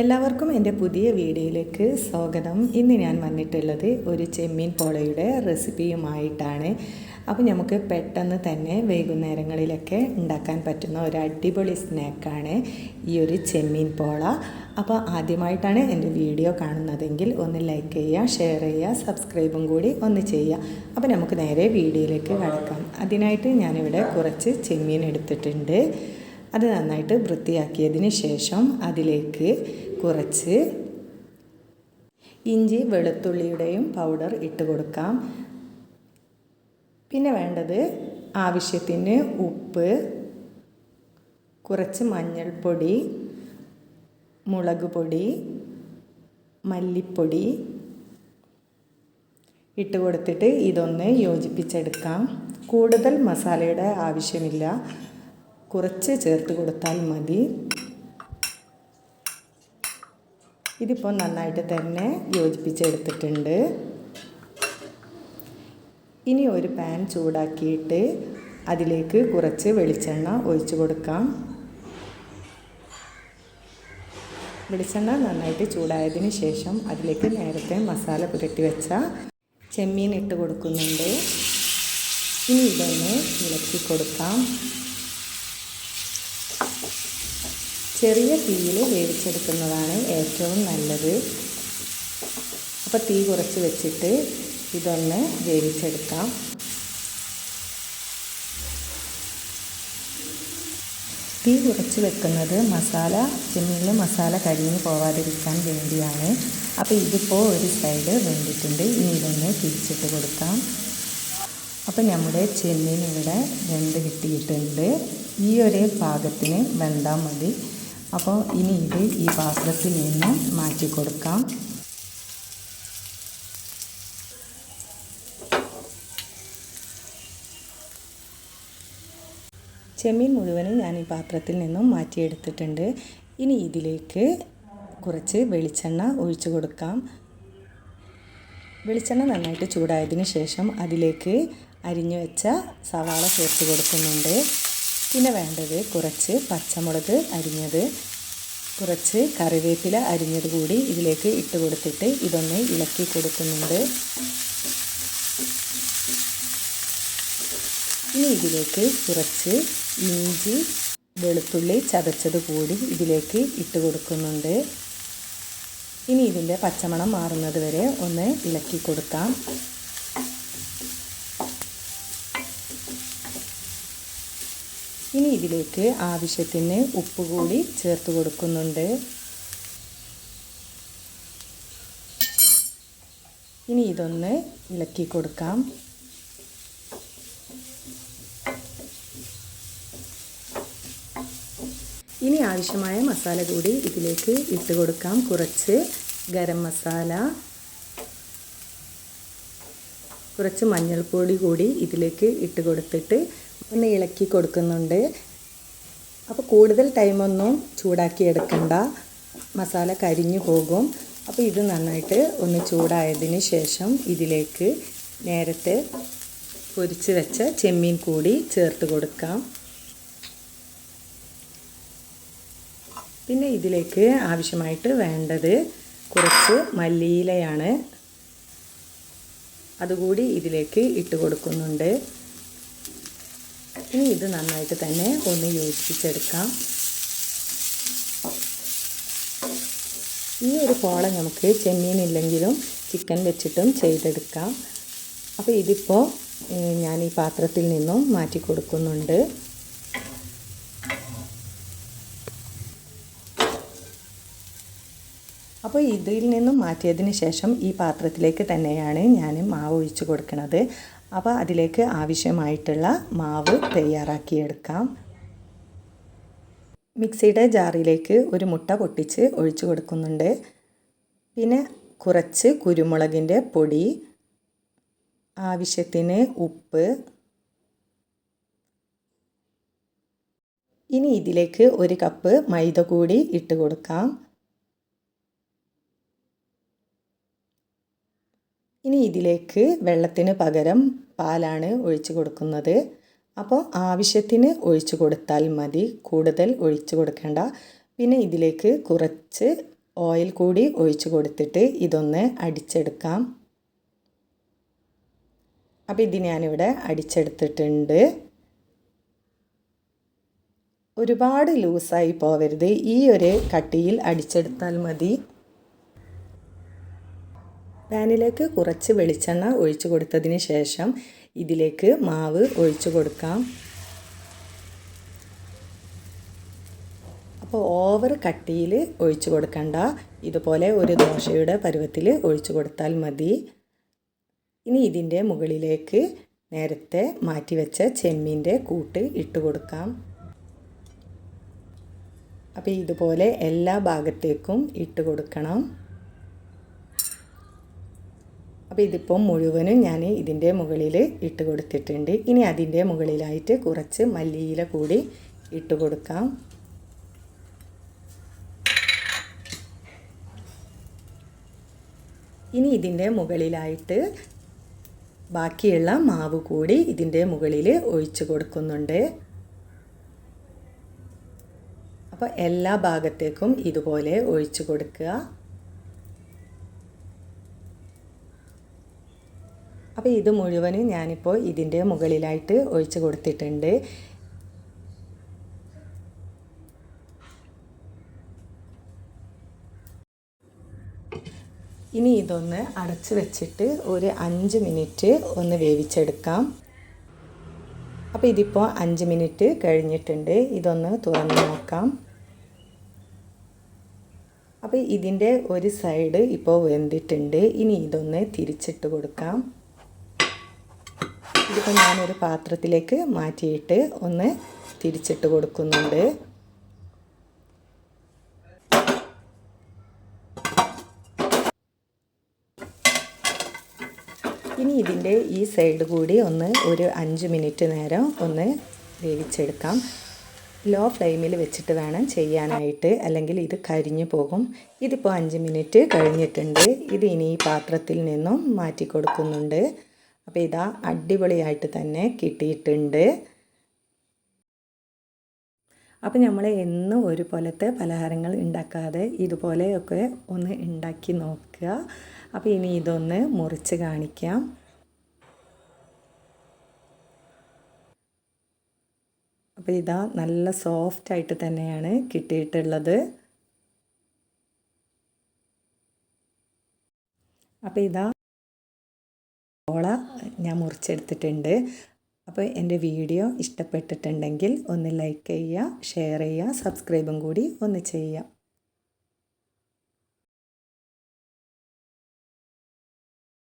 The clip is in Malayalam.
എല്ലാവർക്കും എന്റെ പുതിയ വീഡിയോയിലേക്ക് സ്വാഗതം. ഇന്ന് ഞാൻ വന്നിട്ടുള്ളത് ഒരു ചെമ്മീൻ പോളയുടെ റെസിപ്പിയുമായിട്ടാണ്. അപ്പോൾ നമുക്ക് പെട്ടെന്ന് തന്നെ വൈകുന്നേരങ്ങളിലൊക്കെ ഉണ്ടാക്കാൻ പറ്റുന്ന ഒരു അടിപൊളി സ്നാക്കാണ് ഈ ഒരു ചെമ്മീൻ പോള. അപ്പോൾ ആദ്യമായിട്ടാണ് എന്റെ വീഡിയോ കാണുന്നതെങ്കിൽ ഒന്ന് ലൈക്ക് ചെയ്യുക ഷെയർ ചെയ്യുക സബ്സ്ക്രൈബും കൂടി ഒന്ന് ചെയ്യുക. അപ്പോൾ നമുക്ക് നേരെ വീഡിയോയിലേക്ക് കടക്കാം. അതിനായിട്ട് ഞാനിവിടെ കുറച്ച് ചെമ്മീൻ എടുത്തിട്ടുണ്ട്. അത് നന്നായിട്ട് വൃത്തിയാക്കിയതിന് ശേഷം അതിലേക്ക് കുറച്ച് ഇഞ്ചി വെളുത്തുള്ളിയുടെയും പൗഡർ ഇട്ട് കൊടുക്കാം. പിന്നെ വേണ്ടത് ആവശ്യത്തിന് ഉപ്പ് കുറച്ച് മഞ്ഞൾപ്പൊടി മുളക് പൊടി മല്ലിപ്പൊടി ഇട്ട് കൊടുത്തിട്ട് ഇതൊന്ന് യോജിപ്പിച്ചെടുക്കാം. കൂടുതൽ മസാലയുടെ ആവശ്യമില്ല. കുറച്ച് ചേർത്ത് കൊടുത്താൽ മതി. ഇതിപ്പോൾ നന്നായിട്ട് തന്നെ യോജിപ്പിച്ചെടുത്തിട്ടുണ്ട്. ഇനി ഒരു പാൻ ചൂടാക്കിയിട്ട് അതിലേക്ക് കുറച്ച് വെളിച്ചെണ്ണ ഒഴിച്ചു കൊടുക്കാം. വെളിച്ചെണ്ണ നന്നായിട്ട് ചൂടായതിന് ശേഷം അതിലേക്ക് നേരത്തെ മസാല പുരട്ടി വെച്ച ചെമ്മീൻ ഇട്ട് കൊടുക്കുന്നുണ്ട്. ഇനി ഇതൊന്ന് ഇളക്കി കൊടുക്കാം. ചെറിയ തീയിൽ വേവിച്ചെടുക്കുന്നതാണ് ഏറ്റവും നല്ലത്. അപ്പോൾ തീ കുറച്ച് വെച്ചിട്ട് ഇതൊന്ന് വേവിച്ചെടുക്കാം. തീ കുറച്ച് വെക്കുന്നത് മസാല ചെമ്മീനിൽ മസാല കരിഞ്ഞു പോവാതിരിക്കാൻ വേണ്ടിയാണ്. അപ്പോൾ ഇതിപ്പോൾ ഒരു സൈഡ് വെന്തിട്ടുണ്ട്. ഇനി ഇതൊന്ന് തിരിച്ചിട്ട് കൊടുക്കാം. അപ്പോൾ നമ്മുടെ ചെമ്മീൻ ഇവിടെ വെന്ത് കിട്ടിയിട്ടുണ്ട്. ഈ ഒരു പാകത്തിന് വെന്താൽ മതി. അപ്പോൾ ഇനി ഇത് ഈ പാത്രത്തിൽ നിന്ന് മാറ്റി കൊടുക്കാം. ചെമ്മീൻ മുഴുവനും ഞാൻ ഈ പാത്രത്തിൽ നിന്നും മാറ്റിയെടുത്തിട്ടുണ്ട്. ഇനി ഇതിലേക്ക് കുറച്ച് വെളിച്ചെണ്ണ ഒഴിച്ചു കൊടുക്കാം. വെളിച്ചെണ്ണ നന്നായിട്ട് ചൂടായതിന് ശേഷം അതിലേക്ക് അരിഞ്ഞു വെച്ച സവാള ചേർത്ത് കൊടുക്കുന്നുണ്ട്. പിന്നെ വേണ്ടത് കുറച്ച് പച്ചമുളക് അരിഞ്ഞത് കുറച്ച് കറിവേപ്പില അരിഞ്ഞത് കൂടി ഇതിലേക്ക് ഇട്ട് കൊടുത്തിട്ട് ഇതൊന്ന് ഇളക്കി കൊടുക്കുന്നുണ്ട്. ഇനി ഇതിലേക്ക് കുറച്ച് ഇഞ്ചി വെളുത്തുള്ളി ചതച്ചത് കൂടി ഇതിലേക്ക് ഇട്ട് കൊടുക്കുന്നുണ്ട്. ഇനി ഇതിന്റെ പച്ചമണം മാറുന്നത് വരെ ഒന്ന് ഇളക്കി കൊടുക്കാം. ഇനി ഇതിലേക്ക് ആവശ്യത്തിന് ഉപ്പ് കൂടി ചേർത്ത് കൊടുക്കുന്നുണ്ട്. ഇനി ഇതൊന്ന് ഇളക്കി കൊടുക്കാം. ഇനി ആവശ്യമായ മസാല കൂടി ഇതിലേക്ക് ഇട്ട് കൊടുക്കാം. കുറച്ച് ഗരം മസാല കുറച്ച് മഞ്ഞൾപ്പൊടി കൂടി ഇതിലേക്ക് ഇട്ട് കൊടുത്തിട്ട് ഒന്ന് ഇളക്കി കൊടുക്കുന്നുണ്ട്. അപ്പോൾ കൂടുതൽ ടൈമൊന്നും ചൂടാക്കി എടുക്കണ്ട. മസാല കരിഞ്ഞു പോകും. അപ്പോൾ ഇത് നന്നായിട്ട് ഒന്ന് ചൂടായതിന് ശേഷം ഇതിലേക്ക് നേരത്തെ പൊരിച്ച് വെച്ച ചെമ്മീൻ കൂടി ചേർത്ത് കൊടുക്കാം. പിന്നെ ഇതിലേക്ക് ആവശ്യമായിട്ട് വേണ്ടത് കുറച്ച് മല്ലിയിലയാണ്. അതുകൂടി ഇതിലേക്ക് ഇട്ട് കൊടുക്കുന്നുണ്ട്. ഇനി ഇത് നന്നായിട്ട് തന്നെ ഒന്ന് യോജിപ്പിച്ചെടുക്കാം. ഈ ഒരു കോളം നമുക്ക് ചെമ്മീൻ ഇല്ലെങ്കിലും ചിക്കൻ വെച്ചിട്ടും ചെയ്തെടുക്കാം. അപ്പോൾ ഇതിപ്പോൾ ഞാൻ ഈ പാത്രത്തിൽ നിന്നും മാറ്റി കൊടുക്കുന്നുണ്ട്. അപ്പോൾ ഇതിൽ നിന്നും മാറ്റിയതിന് ശേഷം ഈ പാത്രത്തിലേക്ക് തന്നെയാണ് ഞാൻ മാവ് ഒഴിച്ച് കൊടുക്കുന്നത് അപ്പോൾ അതിലേക്ക് ആവശ്യമായിട്ടുള്ള മാവ് തയ്യാറാക്കിയെടുക്കാം. മിക്സിയുടെ ജാറിലേക്ക് ഒരു മുട്ട പൊട്ടിച്ച് ഒഴിച്ചു കൊടുക്കുന്നുണ്ട്. പിന്നെ കുറച്ച് കുരുമുളകിന്റെ പൊടി ആവശ്യത്തിന് ഉപ്പ്. ഇനി ഇതിലേക്ക് ഒരു കപ്പ് മൈദ കൂടി ഇട്ട് കൊടുക്കാം. ഇനി ഇതിലേക്ക് വെള്ളത്തിന് പകരം പാലാണ് ഒഴിച്ചു കൊടുക്കുന്നത്. അപ്പോൾ ആവശ്യത്തിന് ഒഴിച്ചു കൊടുത്താൽ മതി. കൂടുതൽ ഒഴിച്ചു കൊടുക്കേണ്ട. പിന്നെ ഇതിലേക്ക് കുറച്ച് ഓയിൽ കൂടി ഒഴിച്ചു കൊടുത്തിട്ട് ഇതൊന്ന് അടിച്ചെടുക്കാം. അപ്പോൾ ഇത് ഞാനിവിടെ അടിച്ചെടുത്തിട്ടുണ്ട്. ഒരുപാട് ലൂസായി പോവരുത്. ഈ ഒരു കട്ടിയിൽ അടിച്ചെടുത്താൽ മതി. പാനിലേക്ക് കുറച്ച് വെളിച്ചെണ്ണ ഒഴിച്ചു കൊടുത്തതിന് ശേഷം ഇതിലേക്ക് മാവ് ഒഴിച്ചു കൊടുക്കാം. അപ്പോൾ ഓവർ കട്ടിയിൽ ഒഴിച്ചു കൊടുക്കണ്ട. ഇതുപോലെ ഒരു ദോശയുടെ പരുവത്തിൽ ഒഴിച്ചു കൊടുത്താൽ മതി. ഇനി ഇതിന്റെ മുകളിലേക്ക് നേരത്തെ മാറ്റിവെച്ച ചെമ്മീന്റെ കൂട്ട് ഇട്ട് കൊടുക്കാം. അപ്പോൾ ഇതുപോലെ എല്ലാ ഭാഗത്തേക്കും ഇട്ട് കൊടുക്കണം. അപ്പോൾ ഇതിപ്പോൾ മുഴുവനും ഞാൻ ഇതിന്റെ മുകളിൽ ഇട്ട് കൊടുത്തിട്ടുണ്ട്. ഇനി അതിന്റെ മുകളിലായിട്ട് കുറച്ച് മല്ലിയില കൂടി ഇട്ട് കൊടുക്കാം. ഇനി ഇതിന്റെ മുകളിലായിട്ട് ബാക്കിയുള്ള മാവ് കൂടി ഇതിന്റെ മുകളിൽ ഒഴിച്ചു കൊടുക്കുന്നുണ്ട്. അപ്പോൾ എല്ലാ ഭാഗത്തേക്കും ഇതുപോലെ ഒഴിച്ചു കൊടുക്കുക. അപ്പോൾ ഇത് മുഴുവനും ഞാനിപ്പോൾ ഇതിന്റെ മുകളിലായിട്ട് ഒഴിച്ച് കൊടുത്തിട്ടുണ്ട്. ഇനി ഇതൊന്ന് അടച്ച് വെച്ചിട്ട് ഒരു അഞ്ച് മിനിറ്റ് ഒന്ന് വേവിച്ചെടുക്കാം. അപ്പോൾ ഇതിപ്പോൾ അഞ്ച് മിനിറ്റ് കഴിഞ്ഞിട്ടുണ്ട്. ഇതൊന്ന് തുറന്ന് നോക്കാം. അപ്പോൾ ഇതിന്റെ ഒരു സൈഡ് ഇപ്പോൾ വെന്തിട്ടുണ്ട്. ഇനി ഇതൊന്ന് തിരിച്ചിട്ട് കൊടുക്കാം. ഇതിപ്പോൾ ഞാനൊരു പാത്രത്തിലേക്ക് മാറ്റിയിട്ട് ഒന്ന് തിരിച്ചിട്ട് കൊടുക്കുന്നുണ്ട്. ഇനി ഇതിന്റെ ഈ സൈഡ് കൂടി ഒന്ന് ഒരു അഞ്ച് മിനിറ്റ് നേരം ഒന്ന് വേവിച്ചെടുക്കാം. ലോ ഫ്ലെയിമിൽ വെച്ചിട്ട് വേണം ചെയ്യാനായിട്ട് അല്ലെങ്കിൽ ഇത് കരിഞ്ഞു പോകും. ഇതിപ്പോൾ അഞ്ച് മിനിറ്റ് കഴിഞ്ഞിട്ടുണ്ട്. ഇത് ഇനി ഈ പാത്രത്തിൽ നിന്നും മാറ്റി കൊടുക്കുന്നുണ്ട്. അപ്പോൾ ഇതാ അടിപൊളിയായിട്ട് തന്നെ കിട്ടിയിട്ടുണ്ട്. അപ്പോൾ നമ്മൾ എന്നും ഒരുപോലത്തെ പലഹാരങ്ങൾ ഉണ്ടാക്കാതെ ഇതുപോലെയൊക്കെ ഒന്ന് ഉണ്ടാക്കി നോക്കുക. അപ്പോൾ ഇനി ഇതൊന്ന് മുറിച്ച് കാണിക്കാം. അപ്പോൾ ഇതാ നല്ല സോഫ്റ്റ് ആയിട്ട് തന്നെയാണ് കിട്ടിയിട്ടുള്ളത്. അപ്പോൾ ഇതാ ഓള ഞാൻ മുറിച്ചെടുത്തിട്ടുണ്ട്. അപ്പോൾ എന്റെ വീഡിയോ ഇഷ്ടപ്പെട്ടിട്ടുണ്ടെങ്കിൽ ഒന്ന് ലൈക്ക് ചെയ്യുക ഷെയർ ചെയ്യുക സബ്സ്ക്രൈബും കൂടി ഒന്ന് ചെയ്യുക.